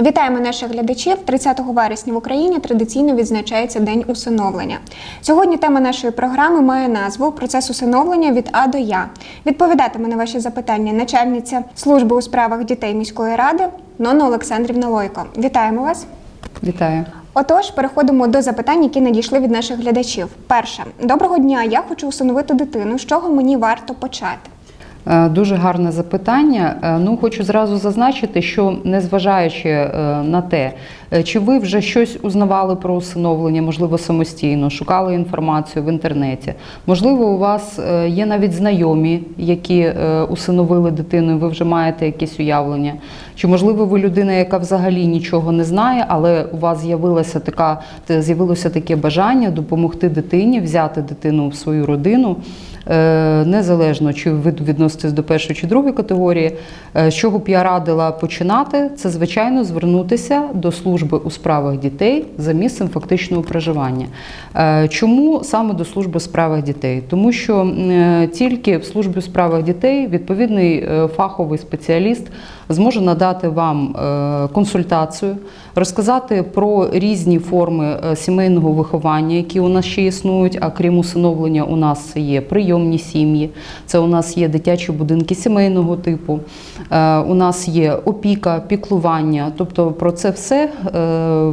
Вітаємо наших глядачів. 30 вересня в Україні традиційно відзначається День усиновлення. Сьогодні тема нашої програми має назву Процес усиновлення від А до Я. Відповідатиме на ваші запитання начальниця служби у справах дітей міської ради Нона Олександрівна Лойко. Вітаємо вас. Вітаю. Отож, переходимо до запитань, які надійшли від наших глядачів. Перше, доброго дня. Я хочу усиновити дитину. З чого мені варто почати? Е, Дуже гарне запитання. Е, Ну, хочу зразу зазначити, що незважаючи е, на те, чи ви вже щось узнавали про усиновлення, можливо, самостійно, шукали інформацію в інтернеті. Можливо, у вас е, є навіть знайомі, які е, усиновили дитину, і ви вже маєте якесь уявлення. Чи можливо ви людина, яка взагалі нічого не знає, але у вас з'явилося така з'явилося таке бажання допомогти дитині, взяти дитину в свою родину. Е, Незалежно чи ви відноситесь до першої чи другої категорії, Е, з чого б я радила починати, це звичайно звернутися до служби у справах дітей за місцем фактичного проживання. Е, Чому саме до служби у справах дітей? Тому що е, тільки в службі у справах дітей відповідний е, фаховий спеціаліст зможе надати вам консультацію, розказати про різні форми сімейного виховання, які у нас ще існують. А крім усиновлення, у нас є прийомні сім'ї, це у нас є дитячі будинки сімейного типу. У нас є опіка, піклування. Тобто про це все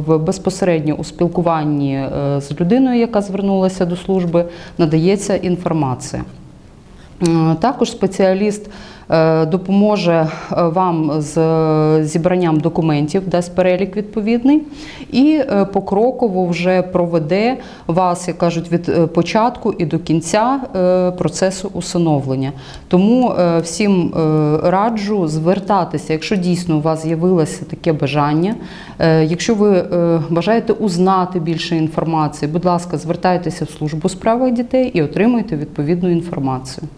в безпосередньо у спілкуванні е, з людиною, яка звернулася до служби, надається інформація. Е, Також спеціаліст е, допоможе е, вам з е, зібранням документів, дасть перелік відповідний, і е, покроково вже проведе вас, як кажуть, від е, початку і до кінця е, процесу усиновлення. Тому е, всім е, раджу звертатися, якщо дійсно у вас з'явилося таке бажання. Е, Якщо ви е, бажаєте узнати більше інформації, будь ласка, звертайтеся в службу справах дітей і отримуйте відповідну інформацію.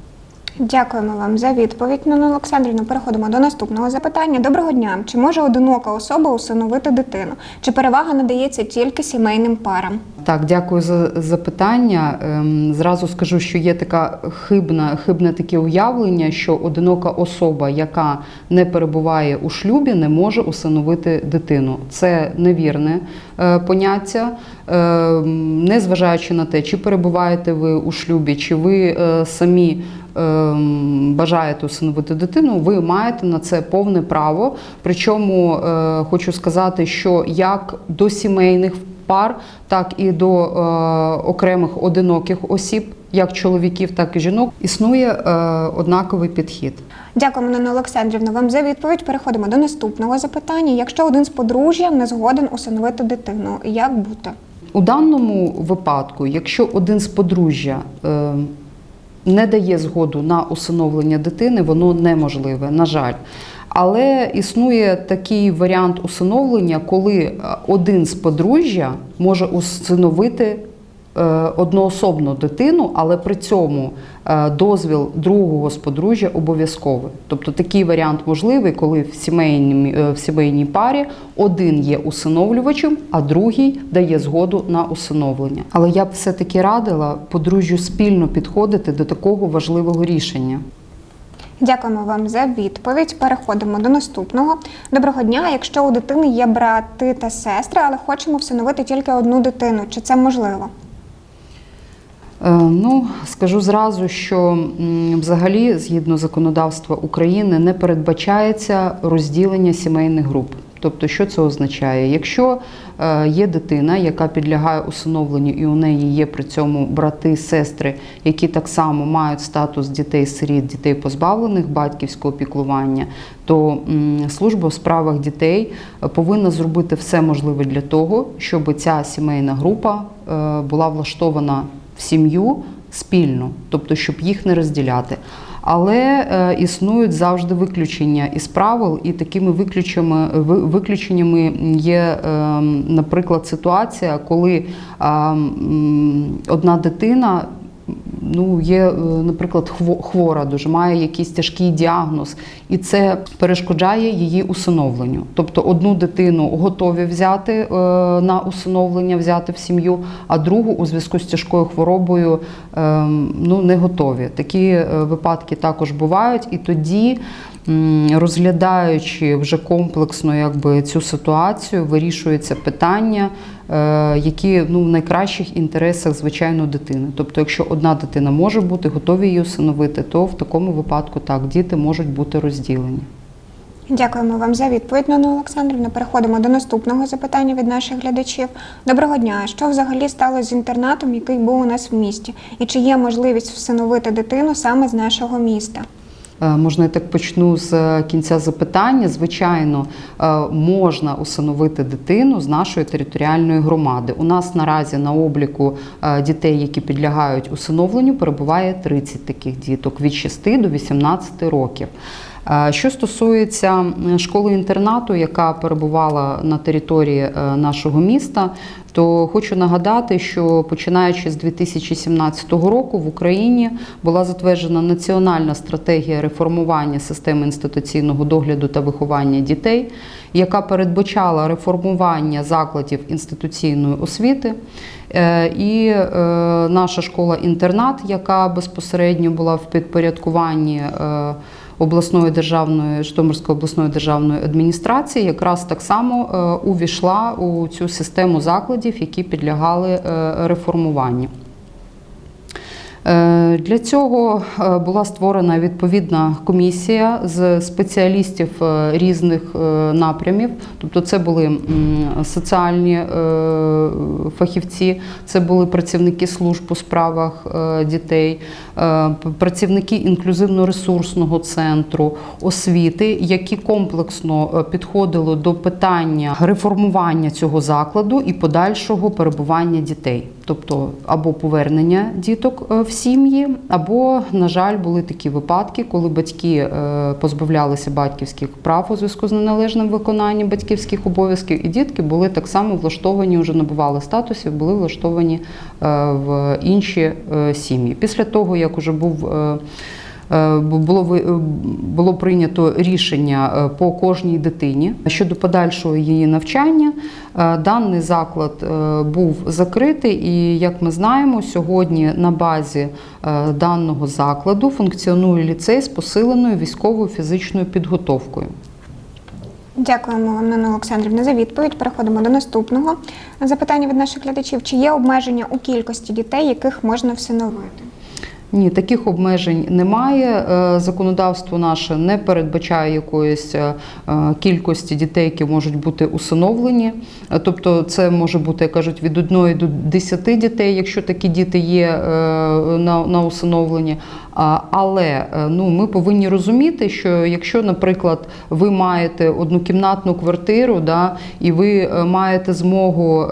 Дякуємо вам за відповідь. Нона Олександрівна, переходимо до наступного запитання. Доброго дня. Чи може одинока особа усиновити дитину? Чи перевага надається тільки сімейним парам? Так, дякую за запитання. Ем, Зразу скажу, що є така хибна, хибне таке уявлення, що одинока особа, яка не перебуває у шлюбі, не може усиновити дитину. Це невірне е, поняття, Ем, незважаючи на те, чи перебуваєте ви у шлюбі, чи ви е, самі. Ем, Бажаєте усиновити дитину, ви маєте на це повне право. Причому е, хочу сказати, що як до сімейних пар, так і до е, окремих одиноких осіб, як чоловіків, так і жінок, існує е, однаковий підхід. Дякуємо, Нона Олександрівна, вам за відповідь. Переходимо до наступного запитання. Якщо один з подружжя не згоден усиновити дитину, як бути? У даному випадку, якщо один з подружжя е, не дає згоду на усиновлення дитини, воно неможливе, на жаль. Але існує такий варіант усиновлення, коли е, один з подружжя може усиновити одноособну дитину, але при цьому е, дозвіл другого з подружжя обов'язковий. Тобто такий варіант можливий, коли в сімейній, е, в сімейній парі один є усиновлювачем, а другий дає згоду на усиновлення. Але я б все-таки радила подружжю спільно підходити до такого важливого рішення. Дякуємо вам за відповідь. Переходимо до наступного. Доброго дня. Якщо у дитини є брати та сестри, але хочемо всиновити тільки одну дитину, чи це можливо? Е, Ну, скажу зразу, що взагалі, згідно законодавства України, не передбачається розділення сімейних груп. Тобто, що це означає? Якщо е, є дитина, яка підлягає усиновленню, і у неї є при цьому брати, сестри, які так само мають статус дітей-сиріт, дітей позбавлених батьківського піклування, то служба у справах дітей е, повинна зробити все можливе для того, щоб ця сімейна група була влаштована сім'ю спільно, тобто щоб їх не розділяти. Але е, існують завжди виключення із правил, і такими виключеннями, ви- виключеннями є, е, наприклад, ситуація, коли е, одна дитина ну, є, е, наприклад, хво- хвора дуже, має якийсь тяжкий діагноз, і це перешкоджає її усиновленню. Тобто одну дитину готові взяти е, на усиновлення, взяти в сім'ю, а другу у зв'язку з тяжкою хворобою ем, ну, не готові. Такі е, випадки також бувають, і тоді. Розглядаючи вже комплексно якби, цю ситуацію, вирішується питання, які ну, в найкращих інтересах, звичайно, дитини. Тобто, якщо одна дитина може бути, готові її усиновити, то в такому випадку так, діти можуть бути розділені. Дякуємо вам за відповідь, Ноно Олександрівна. Переходимо до наступного запитання від наших глядачів. Доброго дня. Що взагалі сталося з інтернатом, який був у нас в місті? І чи є можливість всиновити дитину саме з нашого міста? Е, Можна я так почну з е, кінця запитання. Звичайно, е, можна усиновити дитину з нашої територіальної громади. У нас наразі на обліку дітей, які підлягають усиновленню, перебуває 30 таких діток від 6 до 18 років. Е, Що стосується школи-інтернату, яка перебувала на території е, нашого міста, то хочу нагадати, що починаючи з 2017 року в Україні була затверджена національна стратегія реформування системи інституційного догляду та виховання дітей, яка передбачала реформування закладів інституційної освіти. Е, І наша школа-інтернат, яка безпосередньо була в підпорядкуванні. Обласної державної Житомирської обласної державної адміністрації якраз так само е, увійшла у цю систему закладів, які підлягали е, реформуванню. Е, Для цього е, була створена відповідна комісія з спеціалістів е, різних напрямів. Тобто, це були соціальні фахівці, це були працівники служб у справах дітей, працівники інклюзивно-ресурсного центру освіти, які комплексно підходили до питання реформування цього закладу і подальшого перебування дітей, тобто або повернення діток в сім'ї, або, на жаль, були такі випадки, коли батьки е, позбавлялися батьківських прав у зв'язку з неналежним виконанням батьківських обов'язків, і дітки були так само влаштовані, вже набували статусів, були влаштовані е, в інші е, сім'ї. Після того, як уже був було ви- е, було прийнято рішення е, по кожній дитині щодо подальшого її навчання. Е, Даний заклад е, був закритий, і як ми знаємо, сьогодні на базі е, даного закладу функціонує ліцей з посиленою військовою фізичною підготовкою. Дякуємо вам, Ноно Олександрівна, за відповідь. Переходимо до наступного запитання від наших глядачів. Чи є обмеження у кількості дітей, яких можна всиновити? Ні, таких обмежень немає. Е, Законодавство наше не передбачає якоїсь е, кількості дітей, які можуть бути усиновлені. Е, Тобто, це може бути, як кажуть, від 1 до 10 дітей, якщо такі діти є на, на усиновленні. Але ну, ми повинні розуміти, що якщо, наприклад, ви маєте однокімнатну квартиру, да, і ви маєте змогу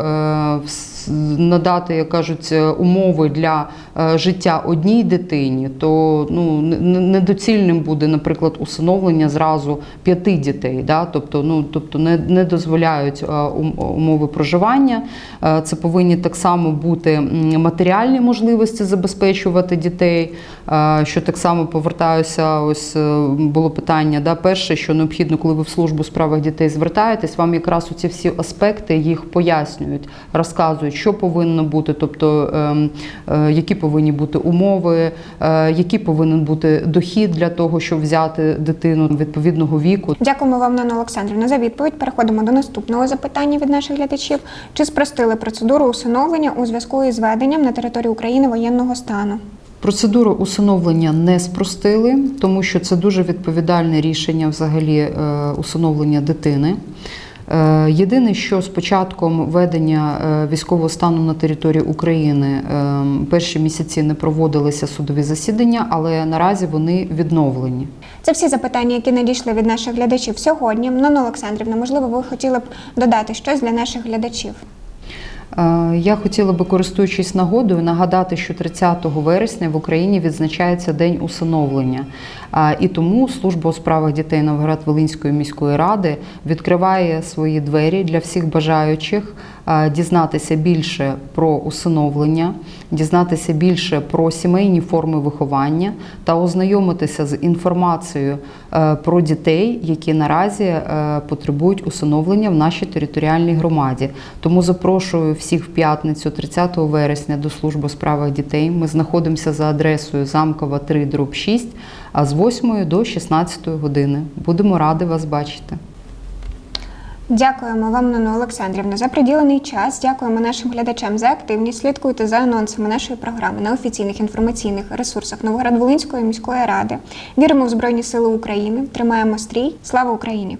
надати, як кажуть, е, умови для е, життя одній дитині, то ну, не- не- недоцільним буде, наприклад, усиновлення зразу п'яти дітей. Да? Тобто, ну, тобто не, не дозволяють е, умови проживання. Це повинні так само бути матеріальні можливості забезпечувати дітей. Що так само повертаюся, ось було питання. Да? Перше, що необхідно, коли ви в службу справах дітей звертаєтесь, вам якраз у ці всі аспекти їх пояснюють, розказують, що повинно бути, тобто ем, е, які повинні бути умови, е, який повинен бути дохід для того, щоб взяти дитину відповідного віку. Дякуємо вам, Ноно Олександрівна, за відповідь. Переходимо до наступного запитання від наших глядачів. Чи спростили процедуру усиновлення у зв'язку із введенням на території України воєнного стану? Процедуру усиновлення не спростили, тому що це дуже відповідальне рішення взагалі е, усиновлення дитини. Е, Єдине, що з початком введення е, військового стану на території України е, перші місяці не проводилися судові засідання, але наразі вони відновлені. Це всі запитання, які надійшли від наших глядачів сьогодні. Ноно Олександрівна, можливо, ви хотіли б додати щось для наших глядачів. Е, Я хотіла би, користуючись нагодою, нагадати, що 30 вересня в Україні відзначається День усиновлення. І тому служба у справах дітей Новгород-Волинської міської ради відкриває свої двері для всіх бажаючих е, дізнатися більше про усиновлення, дізнатися більше про сімейні форми виховання та ознайомитися з інформацією е, про дітей, які наразі е, потребують усиновлення в нашій територіальній громаді. Тому запрошую всіх в п'ятницю, 30 вересня, до служби у справах дітей. Ми знаходимося за адресою Замкова 3, дроб 6, а з 8 до 16 години. Будемо раді вас бачити. Дякуємо вам, Ноно Олександрівна, за приділений час. Дякуємо нашим глядачам за активність. Слідкуйте за анонсами нашої програми на офіційних інформаційних ресурсах Новоград-Волинської міської ради. Віримо в Збройні Сили України. Тримаємо стрій. Слава Україні!